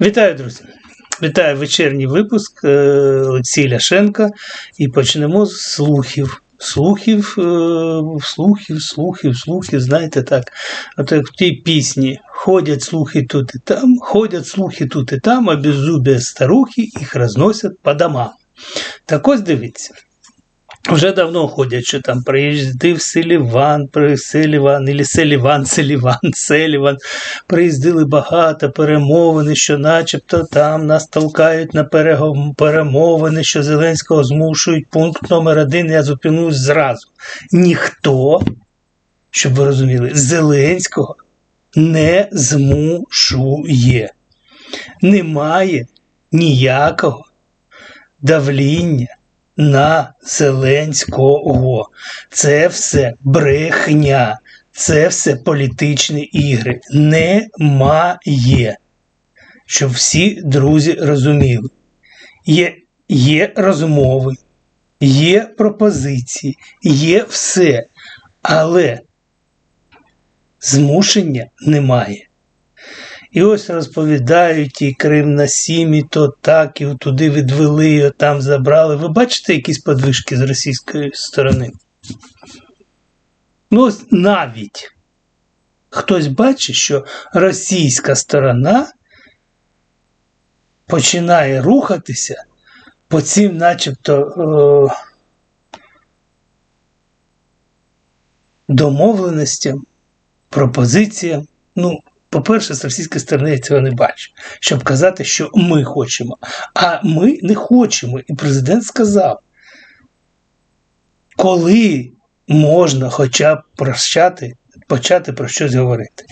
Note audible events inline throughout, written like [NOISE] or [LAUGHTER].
Вітаю, друзі! Вітаю вечірній випуск е, Олексій Ляшенка. І почнемо з слухів. Слухів, е, слухів, слухів, слухів, знаєте так. От як в тій пісні ходять слухи тут і там, ходять слухи тут і там, а беззубі старухи їх розносять по домам. Так ось дивіться. Вже давно ходять, що там приїздив Селіван, Селіван, или Селіван, Селіван, Селіван. Приїздили багато перемовини, що начебто там нас толкають на перемовини, що Зеленського змушують. Пункт номер один, я зупинусь зразу. Ніхто, щоб ви розуміли, Зеленського не змушує. Немає ніякого давління на Зеленського. Це все брехня, це все політичні ігри. Немає. Щоб всі друзі розуміли. Є, є розмови, є пропозиції, є все. Але змушення немає. І ось розповідають і Крим на сімі, то так, і туди відвели, і там забрали. Ви бачите якісь подвижки з російської сторони? Ну, ось навіть хтось бачить, що російська сторона починає рухатися по цим, начебто, е- домовленостям, пропозиціям. Ну, по-перше, з російської сторони я цього не бачу, щоб казати, що ми хочемо. А ми не хочемо. І президент сказав, коли можна хоча б прощати, почати про щось говорити.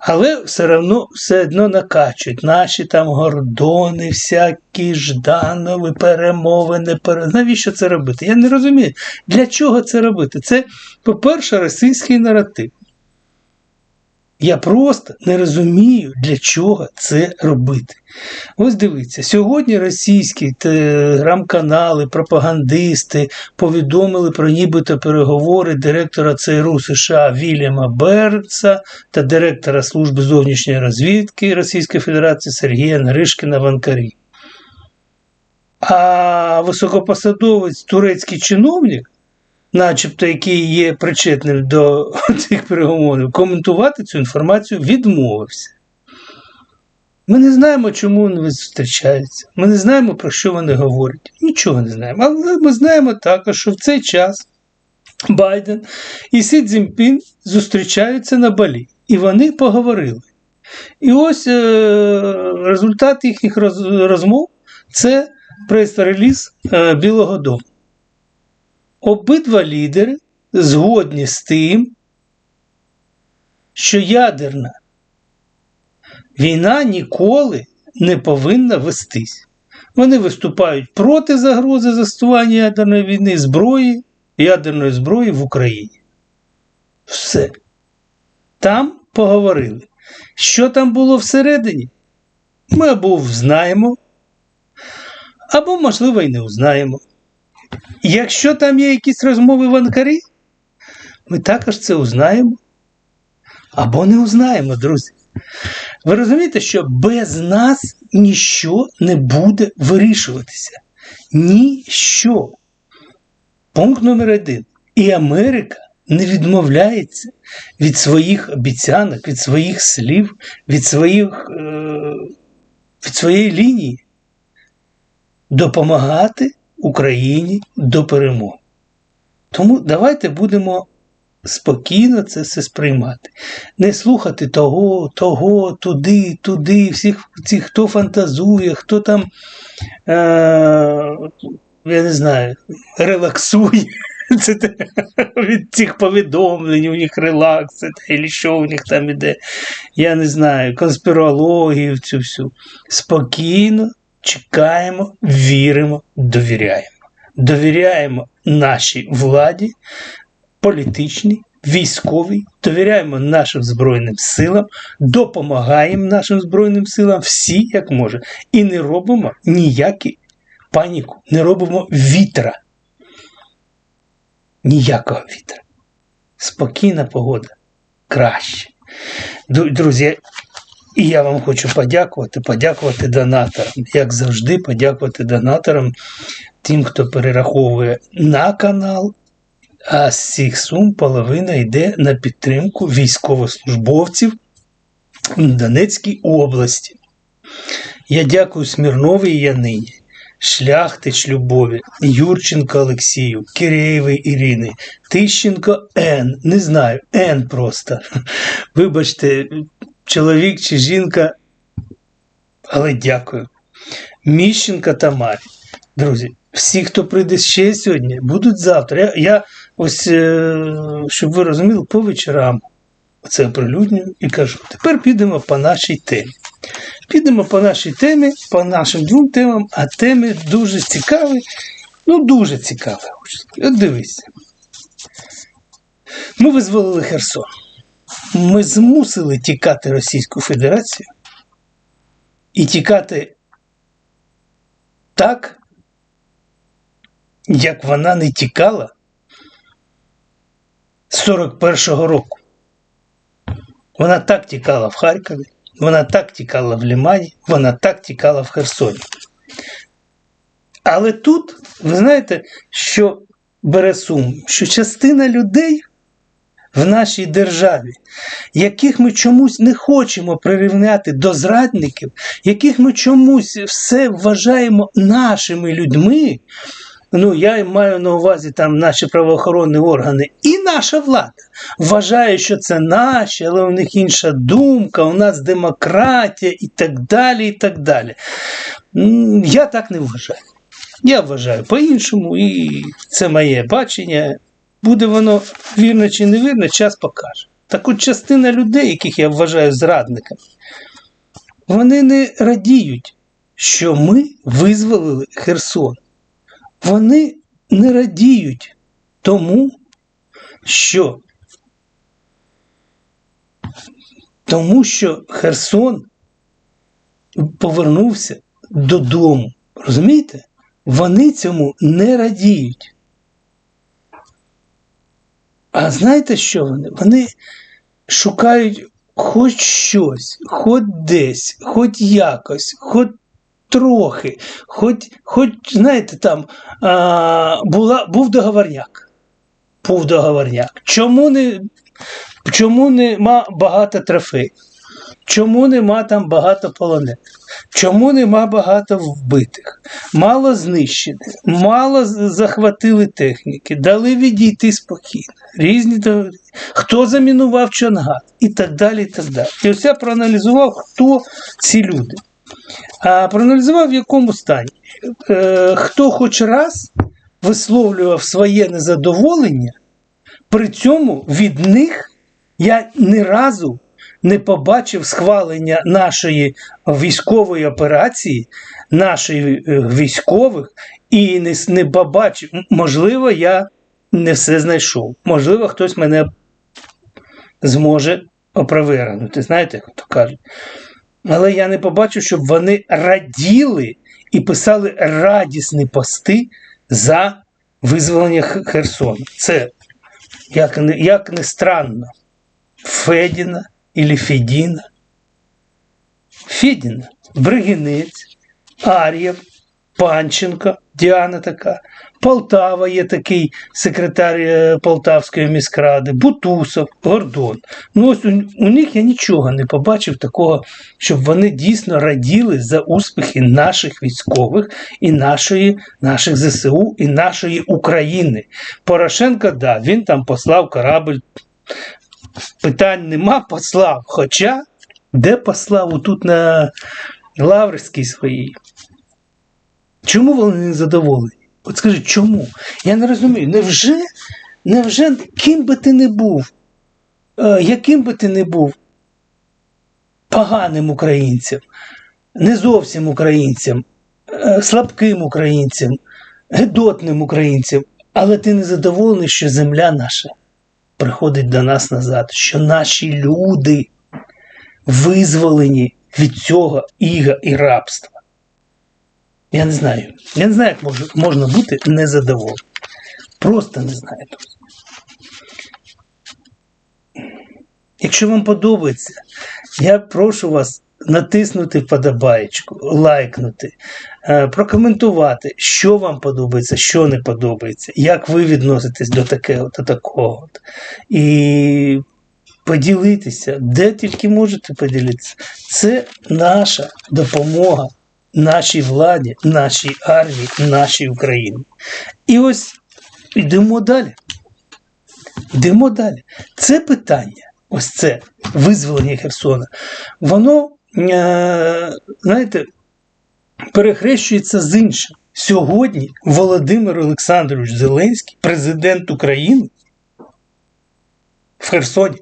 Але все одно все одно накачують наші там гордони, всякі жданови, перемовини. Пере... Навіщо це робити? Я не розумію, для чого це робити. Це, по-перше, російський наратив. Я просто не розумію, для чого це робити. Ось дивіться, сьогодні російські телеграм-канали, пропагандисти повідомили про нібито переговори директора ЦРУ США Вільяма Бернса та директора Служби зовнішньої розвідки Російської Федерації Сергія Наришкіна в Анкарі. А високопосадовець турецький чиновник начебто який є причетним до [LAUGHS] цих переговорів, коментувати цю інформацію відмовився. Ми не знаємо, чому вони зустрічаються. Ми не знаємо, про що вони говорять. Нічого не знаємо. Але ми знаємо також, що в цей час Байден і Сі Цзіньпін зустрічаються на Балі. І вони поговорили. І ось е- результат їхніх роз- розмов це прес-реліз е- Білого Дому. Обидва лідери згодні з тим, що ядерна війна ніколи не повинна вестись. Вони виступають проти загрози застосування ядерної війни зброї, ядерної зброї в Україні. Все. Там поговорили. Що там було всередині? Ми або знаємо, або, можливо, і не узнаємо. Якщо там є якісь розмови в Анкарі, ми також це узнаємо або не узнаємо, друзі. Ви розумієте, що без нас ніщо не буде вирішуватися. Ніщо. Пункт номер один. І Америка не відмовляється від своїх обіцянок, від своїх слів, від, своїх, е, від своєї лінії допомагати Україні до перемоги. Тому давайте будемо спокійно це все сприймати. Не слухати того, того, туди, туди, всіх цих, хто фантазує, хто там, е, я не знаю, релаксує. [LAUGHS] Це від цих повідомлень, у них релакс, це що у них там іде, я не знаю, конспірологію цю всю. Спокійно чекаємо, віримо, довіряємо. Довіряємо нашій владі, політичній, військовій, довіряємо нашим Збройним силам, допомагаємо нашим Збройним силам всі, як може. І не робимо ніякі паніку, не робимо вітра. Ніякого вітра. Спокійна погода. Краще. Друзі, І я вам хочу подякувати, подякувати донаторам. Як завжди, подякувати донаторам, тим, хто перераховує на канал. А з цих сум половина йде на підтримку військовослужбовців в Донецькій області. Я дякую Смірновій Янині, Шляхтич Любові, Юрченко Олексію, Киреєвій Ірини, Тищенко Н. Не знаю, Н просто. [LAUGHS] Вибачте, чоловік чи жінка, але дякую. Міщенка Тамарі. Друзі, всі, хто прийде ще сьогодні, будуть завтра. Я, я ось, е, щоб ви розуміли, по вечорам це оприлюднюю і кажу: тепер підемо по нашій темі. Підемо по нашій темі, по нашим двом темам, а теми дуже цікаві. Ну, дуже цікаві. От дивися. Ми визволили Херсон. Ми змусили тікати Російську Федерацію і тікати так, як вона не тікала з 41-го року. Вона так тікала в Харкові, вона так тікала в Лімані, вона так тікала в Херсоні. Але тут, ви знаєте, що бере сум, що частина людей в нашій державі, яких ми чомусь не хочемо прирівняти до зрадників, яких ми чомусь все вважаємо нашими людьми. Ну, я маю на увазі там наші правоохоронні органи і наша влада вважає, що це наші, але у них інша думка, у нас демократія і так далі. і так далі. Я так не вважаю. Я вважаю по-іншому, і це моє бачення. Буде воно вірно чи невірно, час покаже. Так от частина людей, яких я вважаю зрадниками, вони не радіють, що ми визволили Херсон. Вони не радіють тому, що тому що Херсон повернувся додому. Розумієте? Вони цьому не радіють. А знаєте що вони? Вони шукають хоч щось, хоч десь, хоч якось, хоч трохи, хоч, хоч знаєте, там а, була, був договорняк. Був договорняк. Чому не, чому нема багато трофеїв? Чому нема там багато полонених? Чому нема багато вбитих? Мало знищених, мало захватили техніки, дали відійти спокійно. Різні хто замінував Чонгад і так далі. І так далі. І ось я проаналізував, хто ці люди. А проаналізував в якому стані. Е, хто хоч раз висловлював своє незадоволення, при цьому від них я ні разу не побачив схвалення нашої військової операції, нашої е, військових, і не, не побачив. Можливо, я не все знайшов. Можливо, хтось мене зможе опровергнути. Знаєте, як то кажуть. Але я не побачив, щоб вони раділи і писали радісні пости за визволення Х- Херсону. Це, як не, як не странно, Федіна или Федіна. Федіна, Бригинець, Ар'єв, Панченко, Діана така, Полтава є такий секретар е, Полтавської міськради, Бутусов, Гордон. Ну ось у, у них я нічого не побачив такого, щоб вони дійсно раділи за успіхи наших військових і нашої, наших ЗСУ і нашої України. Порошенко, да, він там послав корабль. Питань нема, послав. Хоча де послав тут на Лаврській своїй? Чому вони не задоволені? От скажіть, чому? Я не розумію. Невже, невже ким би ти не був, е, яким би ти не був поганим українцем, не зовсім українцем, е, слабким українцем, гедотним українцем, але ти не задоволений, що земля наша приходить до нас назад, що наші люди визволені від цього іга і рабства. Я не знаю. Я не знаю, як може, можна бути незадоволеним. Просто не знаю. Якщо вам подобається, я прошу вас натиснути вподобаєчку, лайкнути, е, прокоментувати, що вам подобається, що не подобається, як ви відноситесь до такого, до такого. І поділитися, де тільки можете поділитися. Це наша допомога нашій владі, нашій армії, нашій Україні. І ось йдемо далі. Йдемо далі. Це питання, ось це визволення Херсона, воно, знаєте, перехрещується з іншим. Сьогодні Володимир Олександрович Зеленський, президент України, в Херсоні.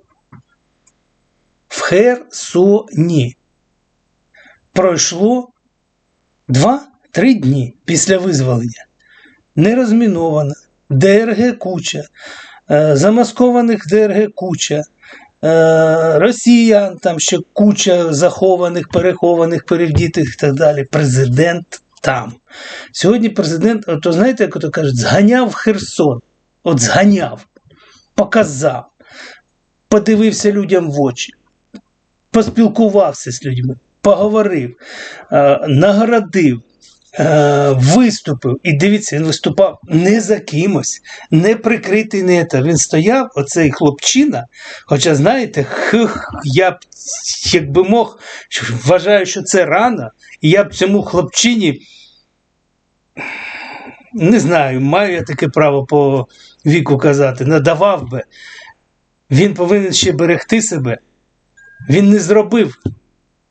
В Херсоні. Пройшло 2-3 дні після визволення. Не розмінована, ДРГ куча, е, замаскованих ДРГ куча, е, росіян, там ще куча захованих, перехованих, перевдітих і так далі. Президент там. Сьогодні президент, то знаєте, як ото кажуть, зганяв Херсон. От зганяв, показав, подивився людям в очі, поспілкувався з людьми, поговорив, е, нагородив. Е, Виступив, і дивіться, він виступав не за кимось, не прикритий не та. Він стояв, оцей хлопчина. Хоча, знаєте, хих, я б, якби мог, вважаю, що це рано, і я б цьому хлопчині, не знаю, маю я таке право по віку казати, надавав би. Він повинен ще берегти себе. Він не зробив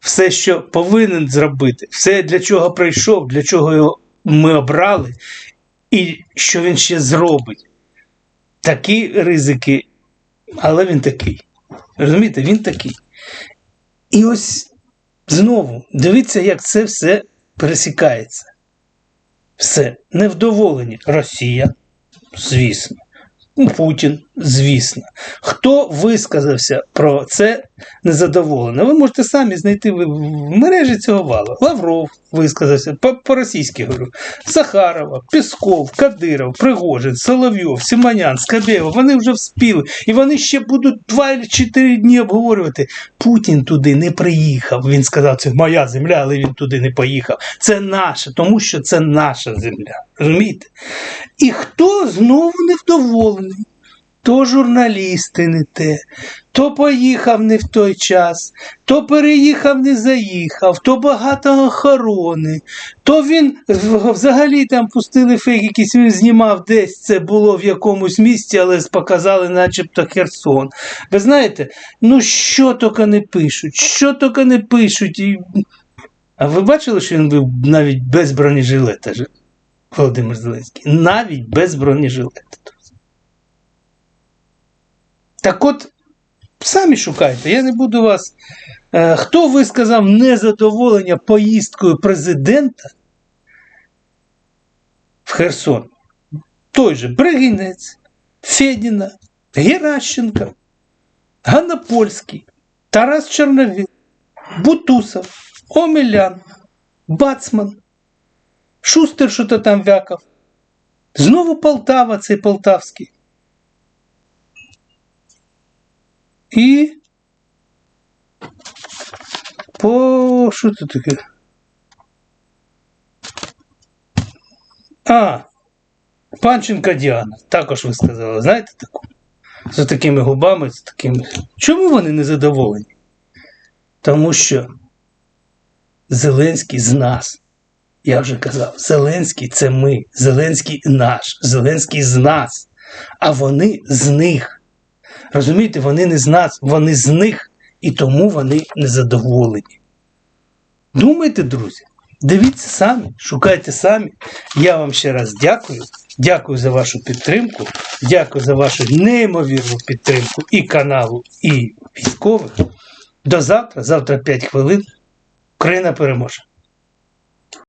все, що повинен зробити, все, для чого прийшов, для чого його ми обрали, і що він ще зробить. Такі ризики, але він такий. Розумієте, він такий. І ось знову дивіться, як це все пересікається. Все невдоволені. Росія, звісно. Путін, звісно. Хто висказався про це незадоволено? Ви можете самі знайти в мережі цього валу. Лавров висказався по- по-російськи говорю. Захарова, Пісков, Кадиров, Пригожин, Соловйов, Симонян, Скабєєва. Вони вже вспіли. І вони ще будуть два чи чотири дні обговорювати. Путін туди не приїхав. Він сказав, це моя земля, але він туди не поїхав. Це наша, тому що це наша земля. Розумієте? І хто знову невдоволений? То журналісти не те, то поїхав не в той час, то переїхав не заїхав, то багато охорони, то він взагалі там пустили фейк, якийсь він знімав десь це було в якомусь місці, але показали начебто Херсон. Ви знаєте, ну що тільки не пишуть, що тільки не пишуть. І... А ви бачили, що він був навіть без бронежилета? Володимир Зеленський. Навіть без бронежилета. Так от, самі шукайте, я не буду вас. Е, хто висказав незадоволення поїздкою президента в Херсон? Той же Бригінець, Федіна, Геращенко, Ганна Польський, Тарас Чорновіл, Бутусов, Омелян, Бацман, Шустер, що то там вякав. Знову Полтава, цей полтавський. І по що це таке? А, Панченка Діана, також ви сказали, знаєте таку? З такими губами, з такими. Чому вони не задоволені? Тому що Зеленський з нас. Я вже казав, Зеленський це ми, Зеленський наш, Зеленський з нас, а вони з них. Розумієте, вони не з нас, вони з них, і тому вони незадоволені. Думайте, друзі, дивіться самі, шукайте самі. Я вам ще раз дякую. Дякую за вашу підтримку. Дякую за вашу неймовірну підтримку і каналу, і військових. До завтра, завтра 5 хвилин. Україна переможе.